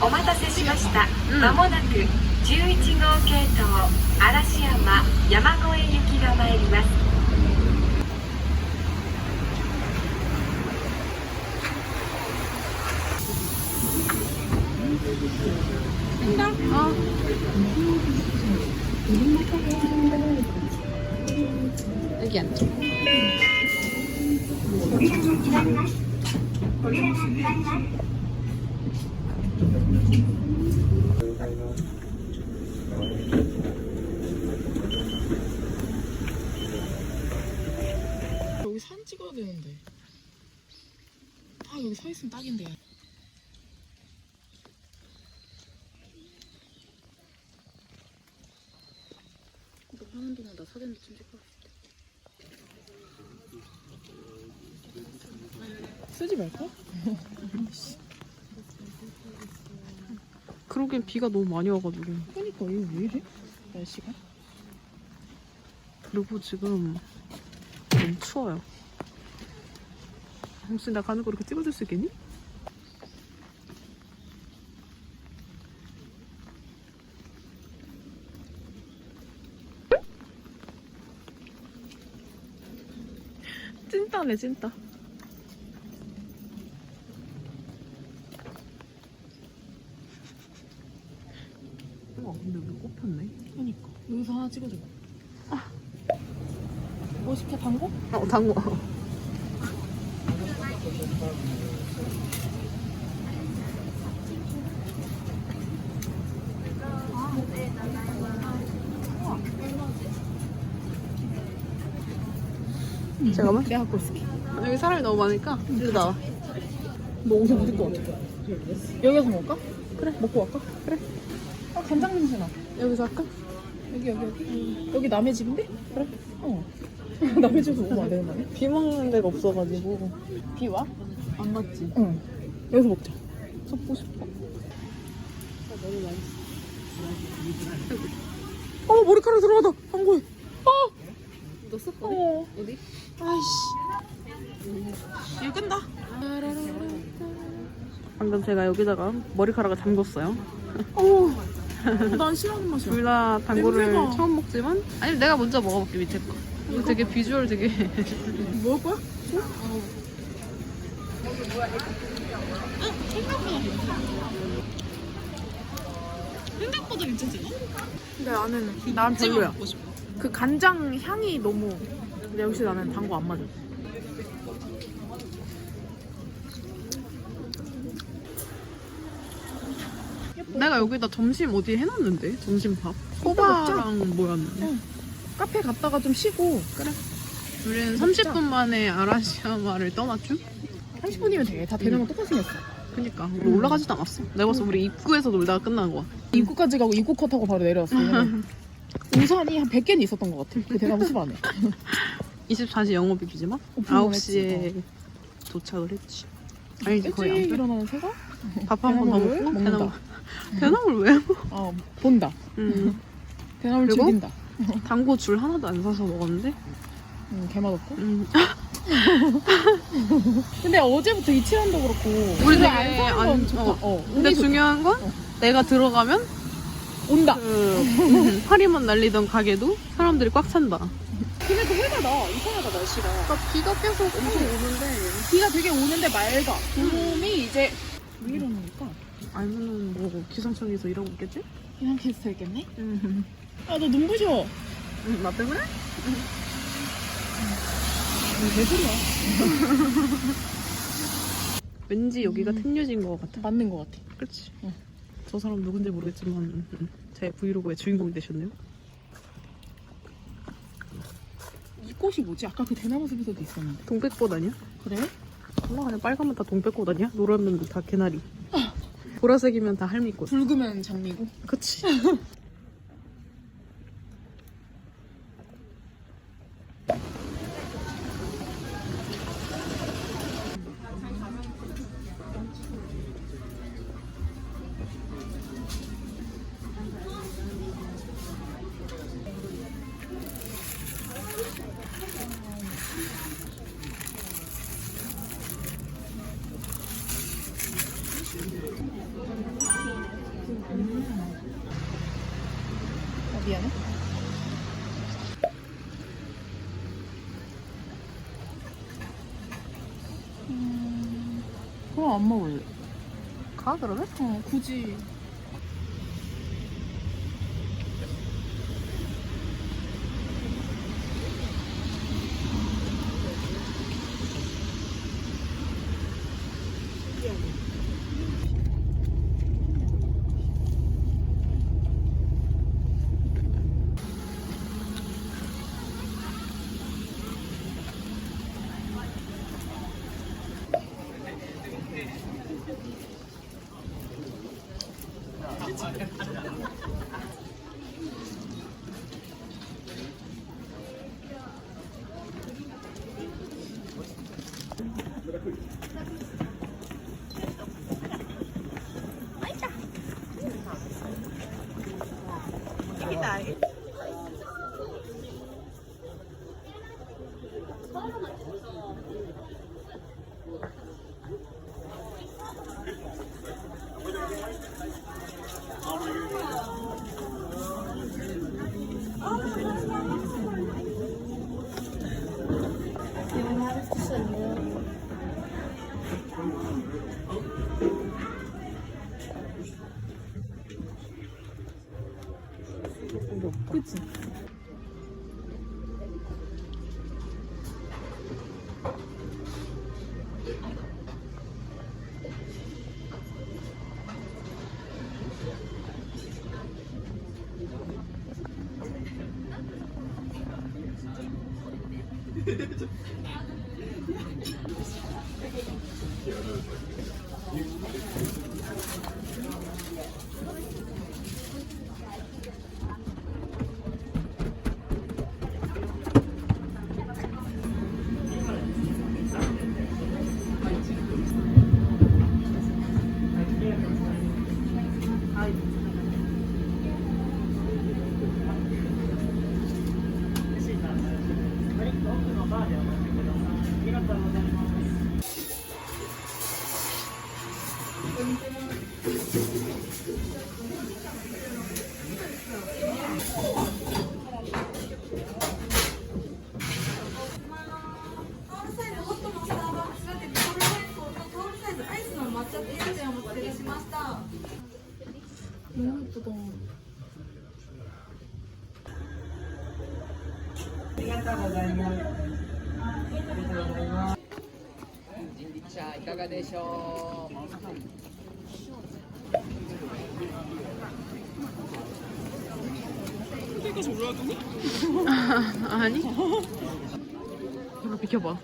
お待たせしました。うん。まもなく11号系統嵐山山越え行きが参ります」 어. 여기 사진 찍어야 되는데. 아 여기 서 있으면 딱인데. 이거 하는 동안 나 사진 좀 찍고 쓰지 말까? 그러긴 비가 너무 많이 와가지고. 그러니까 이거 왜 이래? 날씨가? 그리고 지금 너무 추워요. 혹시 나 가는 거 이렇게 찍어줄 수 있겠니? 찐따네 찐따. 우와 근데 여기 꽃 폈네. 그러니까 여기서 하나 찍어줘. 아. 뭐 시켜 당고? 어 당구. 잠깐만. 내가 갖고 있을게. 여기 사람이 너무 많으니까 일로 나와. 너 옷에 묻을 것 같아. 여기서 먹을까? 그래. 먹고 갈까? 그래. 아 간장 냄새 나. 여기서 할까? 여기 여기 여기. 여기 남의 집인데? 그래. 어. 남의 집에서 먹으면 안 되는 거 아니야? 비 먹는 데가 없어가지고 비 와? 안 맞지. 응. 여기서 먹자. 섞고 싶어. 너무 맛있어. 어 머리카락 들어가다. 한국에. 어. 묻었어? 어. 어디? 아이씨. 일 끈다. 방금 제가 여기다가 머리카락을 잠궜어요. 어. 난 싫어하는 맛이야. 둘다 당구를 냄새가. 처음 먹지만 아니 내가 먼저 먹어볼게 밑에 거. 이거 되게 비주얼 되게 먹을 거야? 생각보다 괜찮지 않아? 근데 나는 난 별로야. 먹고 싶어. 그 간장 향이 너무 근데 역시 나는 단 거 안 맞아. 내가 여기다 점심 어디 해놨는데 점심밥. 소바랑 뭐였는데. 응. 카페 갔다가 좀 쉬고 그래. 우리는 30분 만에 아라시야마를 떠났죠? 30분이면 돼. 다 되는 건 똑같이 생겼어. 그니까 우리 올라가지도 않았어. 내가 봤을 때 우리 입구에서 놀다가 끝난 거야. 입구까지 가고 입구 컷 하고 바로 내려왔어. 왜냐면 우산이 한 100개는 있었던 것 같아. 그 대나무 숲 안에. 24시 영업이지만 오픈을 9시에 도착을 했지. 일찍 거의 안 돼. 일어나는 새가 밥 한 번 더 대나무를 먹고 먹는다. 대나무 대나무를 왜 먹어? 어, 본다. 음, 대나무를 그리고? 즐긴다. 당고 줄 하나도 안 사서 먹었는데 음, 개맛없고. 음, 근데 어제부터 이치란도 그렇고 우리 되게 안 사는 안- 건 좋다. 어. 어, 근데 운이 좋다. 중요한 건 어. 내가 들어가면 온다. 그 음, 파리만 날리던 가게도 사람들이 꽉 찬다. 근데 그 해가 나 이상하다 날씨가. 그러니까 비가 계속 엄청 오는데 비가 되게 오는데 맑아. 구름이 이제 왜 이러니까 알면은 뭐 기상청에서 일하고 있겠지? 그냥 캐스터 있겠네. 음, 아너 눈부셔. 나 때문에? 왜 소리야? 왠지 여기가 음. 텐유지인 것 같아. 맞는 것 같아. 그렇지. 응. 저 사람 누군지 모르겠지만 음, 제 브이로그의 주인공이 되셨네요. 이 꽃이 뭐지? 아까 그 대나무 숲에서도 있었는데. 동백꽃 아니야? 그래? 몰라 그냥 빨간면 다 동백꽃 아니야? 노랗면 다 개나리. 보라색이면 다 할미꽃. 붉으면 장미고. 그치. 안 먹을래. 가 그러면? 어, 굳이. ที่ไหน 그치? 예쁘다. 자, 이가가 되셔. 아니? 이거 비켜봐.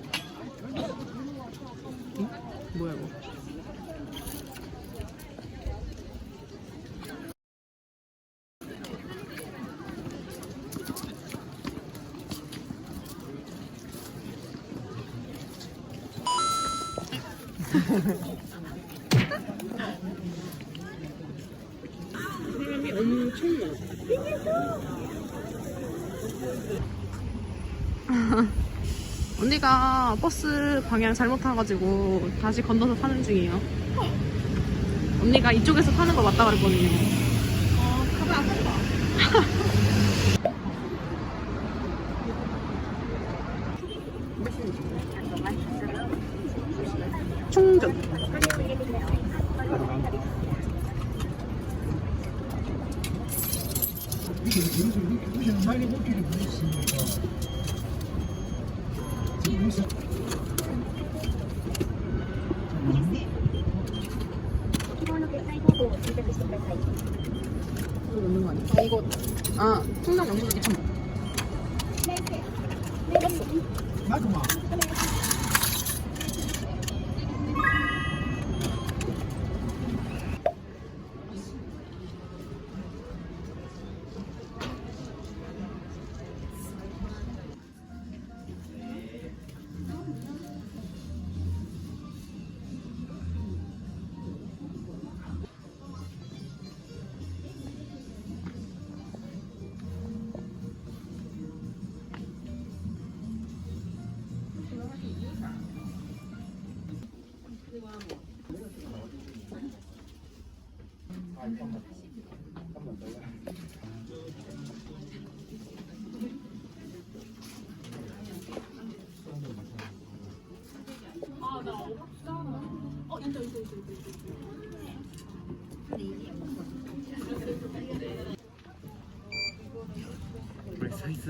사람이 엄청 많아. 언니가 버스 방향 잘못 타가지고 다시 건너서 타는 중이에요. 언니가 이쪽에서 타는 거 맞다 그랬거든요. 어, 안된 충전 영수증 2,000원. イ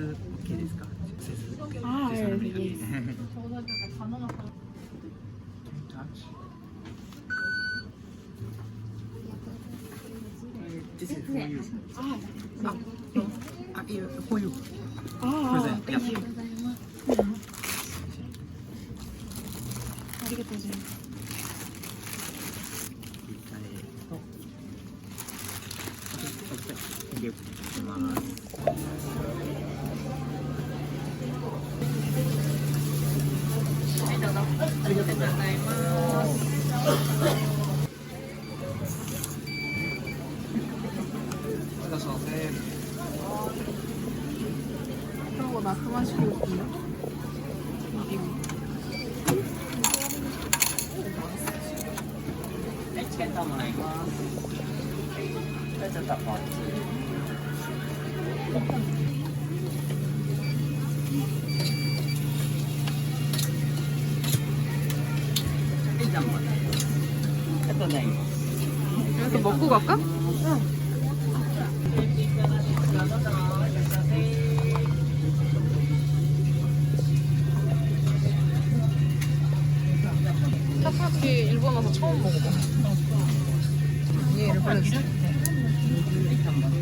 接 OK ですか？接ああ、ー、いいです。こういう。ああ、 그만 시키고 있군요. 여기서 먹고 갈까? 얘 일본에서? 엄청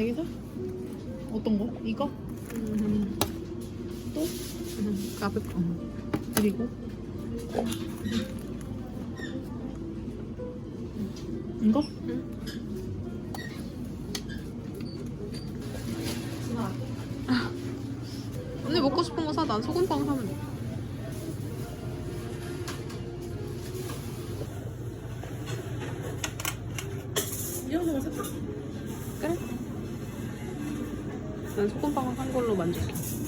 여기서? 어떤 거? 이거? 또? 까베 거. 그리고? 이거? 언니 먹고 싶은 거 사. 난 소금빵 사면 돼. 이런 거만 살까? 그래? 난 소금빵 산 걸로 만족해.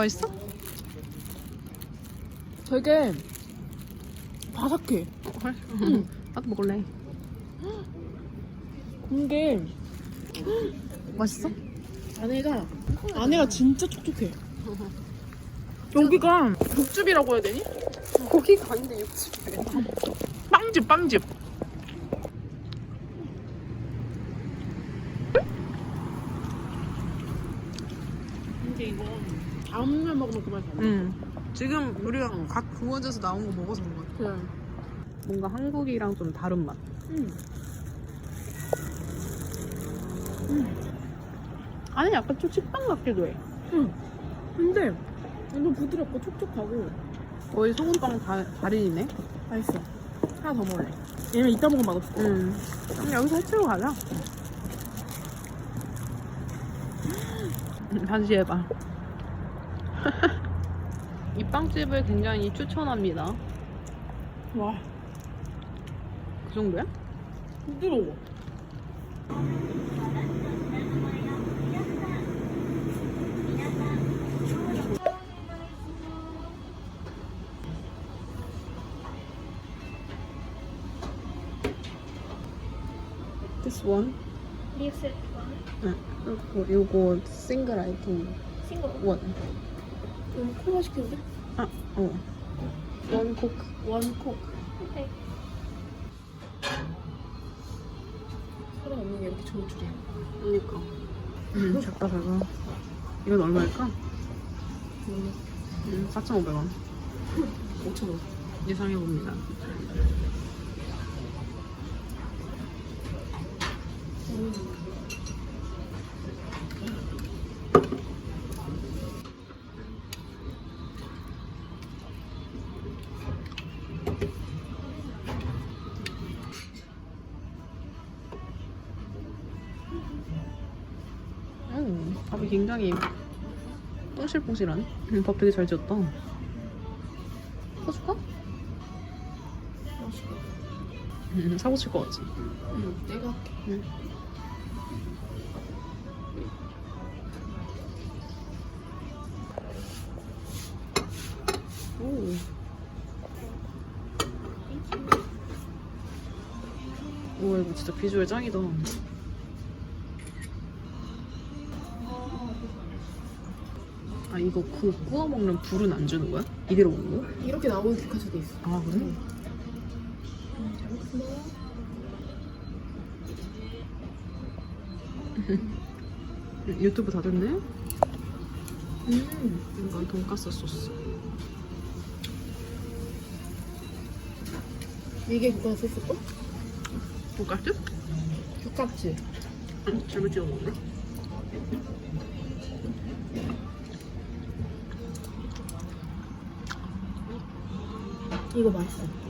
맛있어? 되게 바삭해. 어, 헐. 응. 나도 먹을래. 이게 맛있어? 안에가 안에가 진짜 촉촉해. 여기가 육즙이라고 해야 되니? 고기가 아닌데 육즙이래. 빵집 빵집. 근데 이거 다음날 먹으면 그 맛이 안 나. 응. 지금 우리가 각 구워져서 나온 거 먹어서 그런 거 같아. 그래. 뭔가 한국이랑 좀 다른 맛. 응. 아니 약간 좀 식빵 같기도 해. 응. 근데 완전 부드럽고 촉촉하고 거의 소금빵 다, 달인이네. 맛있어. 하나 더 먹을래. 얘는 이따 먹으면 맛없어. 응. 그럼 여기서 해치고 가자. 음, 다시 해봐. 이 빵집을 굉장히 추천합니다. 와, 그 정도야? 부드러워. This one? 리셋 응. 그리고 요거 싱글 아이템 싱글 원. 콜라 시켜도 돼? 아, 어. 원 코크. 원 콕. 오케이 사람 없는 게 이렇게 좋을 줄이야. 그니까. 음, 작다, 작아. 이건 얼마일까? 음, 음, 4,500원. 5천 원. 예상해봅니다. 굉장히 뽕실뽕실하네. 음, 밥 되게 잘 지었다. 사줄까? 음, 사고 칠 것 같지? 응, 내가 할게. 오. 우와 이거 진짜 비주얼 짱이다. 아 이거 그 구워 먹는 불은 안 주는 거야? 이대로 먹는 거야? 이렇게 나오는 디카츠도 있어. 아 그래? 유튜브 다 됐네? 음, 이건 돈가스 소스. 이게 그거 소스고? 돈가스? 육각지. 응, 잘못 찍어 먹네. 이거 맛있어.